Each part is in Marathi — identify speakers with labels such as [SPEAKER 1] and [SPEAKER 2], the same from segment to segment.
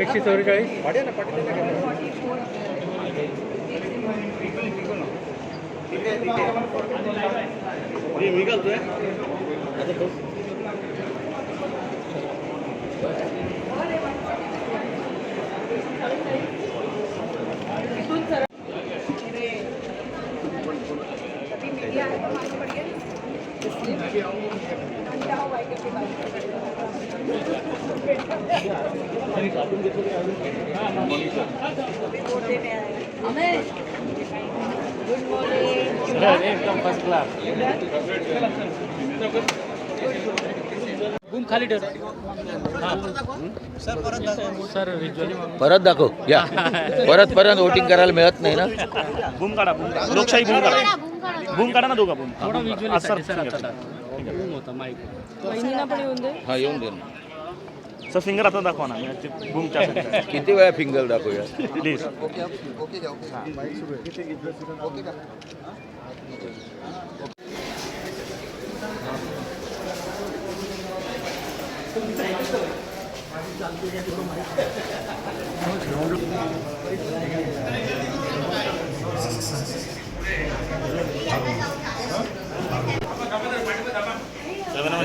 [SPEAKER 1] एकशे चौवेचाळीस एकदम फर्स्ट क्लास खाली ठेव सर
[SPEAKER 2] परत दाखव या. परत परत वोटिंग करायला मिळत नाही ना?
[SPEAKER 3] बूम काढा काढा. लोकशाही बूम काढा. बूम काढा ना दोघा बूम
[SPEAKER 1] थोडा विज्युअली
[SPEAKER 3] असं
[SPEAKER 1] सर आता बूम होता माईक
[SPEAKER 4] बहिणींना पण येऊन दे
[SPEAKER 2] हा येऊन दे ना
[SPEAKER 3] सर फिंगर आता दाखवा ना बूमच्या
[SPEAKER 2] किती वेळा फिंगर दाखवूया
[SPEAKER 3] प्लीज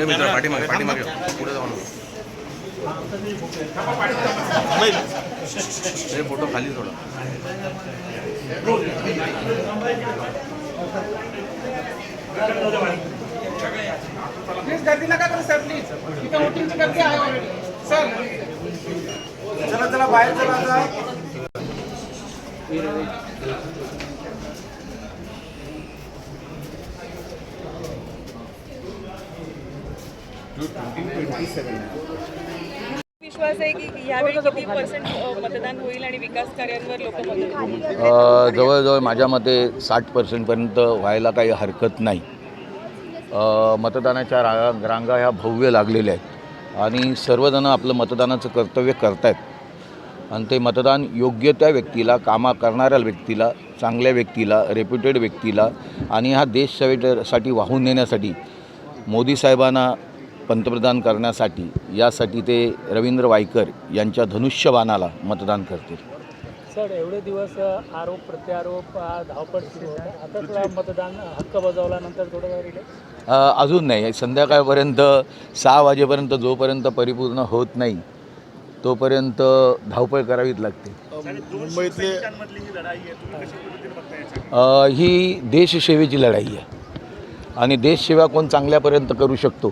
[SPEAKER 3] मित्र
[SPEAKER 2] पाठीमागे पाठीमागे. पुढे जाऊ नका फोटो खाली थोडा
[SPEAKER 5] प्लीज गर्दी नका करा सर प्लीज इथं वोटिंगची गर्दी आहे ऑलरेडी सर चला चला बाहेर चला
[SPEAKER 4] विश्वास आहे की यावेळी किती पर्सेंट मतदान होईल आणि विकास कार्यांवर लोक मत देतील?
[SPEAKER 2] अ, जवळजवळ माझ्या मते साठ पर्सेंटपर्यंत व्हायला काही हरकत नाही. मतदानाच्या रा रांगा ह्या भव्य लागलेल्या आहेत. आणि सर्वजण आपलं मतदानाचं कर्तव्य करतायत. आणि ते मतदान योग्य त्या व्यक्तीला कामा करणाऱ्या व्यक्तीला चांगल्या व्यक्तीला रेप्युटेड व्यक्तीला आणि हा देश सेवेसाठी वाहून नेण्यासाठी मोदी साहेबांना पंतप्रधान करण्यासाठी यासाठी ते रवींद्र वायकर यांच्या धनुष्यबाणाला मतदान करतील.
[SPEAKER 1] सर एवढे दिवस आरोप प्रत्यारोप आ, धावपळ सुरू होतं आताच मतदान हक्क बजावल्यानंतर थोडं
[SPEAKER 2] अजून नाही. संध्याकाळपर्यंत सहा वाजेपर्यंत जोपर्यंत परिपूर्ण होत नाही तोपर्यंत धावपळ करावीच लागते.
[SPEAKER 3] मुंबईतली ही लढाई आहे तुम्ही कशी पद्धतीने बघता याच्याकडे?
[SPEAKER 2] अ, ही देशसेवेची लढाई आहे. आणि देशसेवा कोण चांगल्यापर्यंत करू शकतो?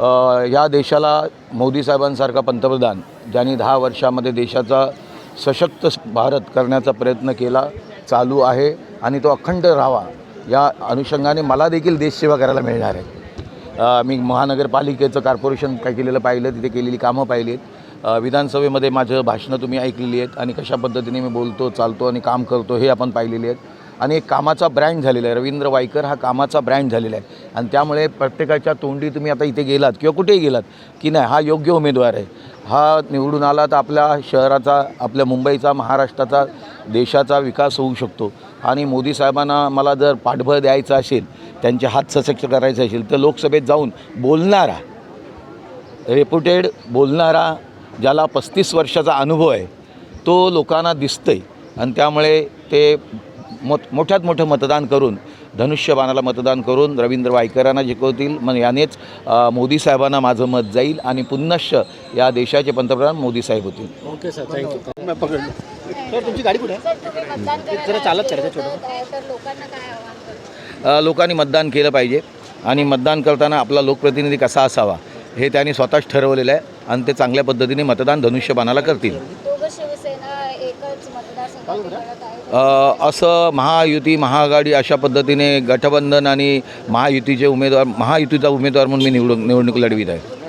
[SPEAKER 2] अ, या देशाला मोदी साहेबांसारखा पंतप्रधान ज्यांनी दहा वर्षामध्ये देशाचा सशक्त भारत करण्याचा प्रयत्न केला चालू आहे आणि तो अखंड राहावा या अनुषंगाने मला देखील देशसेवा करायला मिळणार आहे. मी महानगरपालिकेचं कॉर्पोरेशन काय केलेलं पाहिलं तिथे केलेली कामं पाहिली आहेत. विधानसभेमध्ये माझं भाषणं तुम्ही ऐकलेली आहेत आणि कशा पद्धतीने मी बोलतो चालतो आणि काम करतो हे आपण पाहिलेले आहेत. आणि एक कामाचा ब्रँड झालेला आहे. रवींद्र वायकर हा कामाचा ब्रँड झालेला आहे. आणि त्यामुळे प्रत्येकाच्या तोंडी तुम्ही आता इथे गेलात किंवा कुठेही गेलात की नाही हा योग्य उमेदवार आहे. हा निवडून आला तर आपल्या शहराचा आपल्या मुंबईचा महाराष्ट्राचा देशाचा विकास होऊ शकतो. आणि मोदी साहेबांना मला जर पाठबळ द्यायचं असेल त्यांचे हात सशक्त करायचे असेल तर लोकसभेत जाऊन बोलणारा रेप्युटेड बोलणारा ज्याला पस्तीस वर्षाचा अनुभव आहे तो लोकांना दिसतंय. आणि त्यामुळे ते मोठ मोठ्यात मोठं मतदान करून धनुष्यबाणाला मतदान करून रवींद्र वायकरांना जिंकवतील. मग यानेच मोदी साहेबांना माझं मत जाईल आणि पुन्नश्च या देशाचे पंतप्रधान मोदी साहेब होतील.
[SPEAKER 1] Okay sir thank you.
[SPEAKER 6] सर तुमची गाडी कुठे जरा चालत करायचं तर लोकांना काय आव्हान करतो
[SPEAKER 2] अ, लोकांनी मतदान केलं पाहिजे. आणि मतदान करताना आपला लोकप्रतिनिधी कसा असावा हे त्यांनी स्वतःच ठरवलेलं आहे. आणि ते चांगल्या पद्धतीने मतदान धनुष्यबाणाला करतील.
[SPEAKER 6] दोघं शिवसेना एकच मतदारसंघात लढत आहे
[SPEAKER 2] अ, असं महायुती महाआघाडी अशा पद्धतीने गठबंधन आणि महायुतीचे उमेदवार महायुतीचा उमेदवार म्हणून मी निवडून निवडणूक लढवित आहे.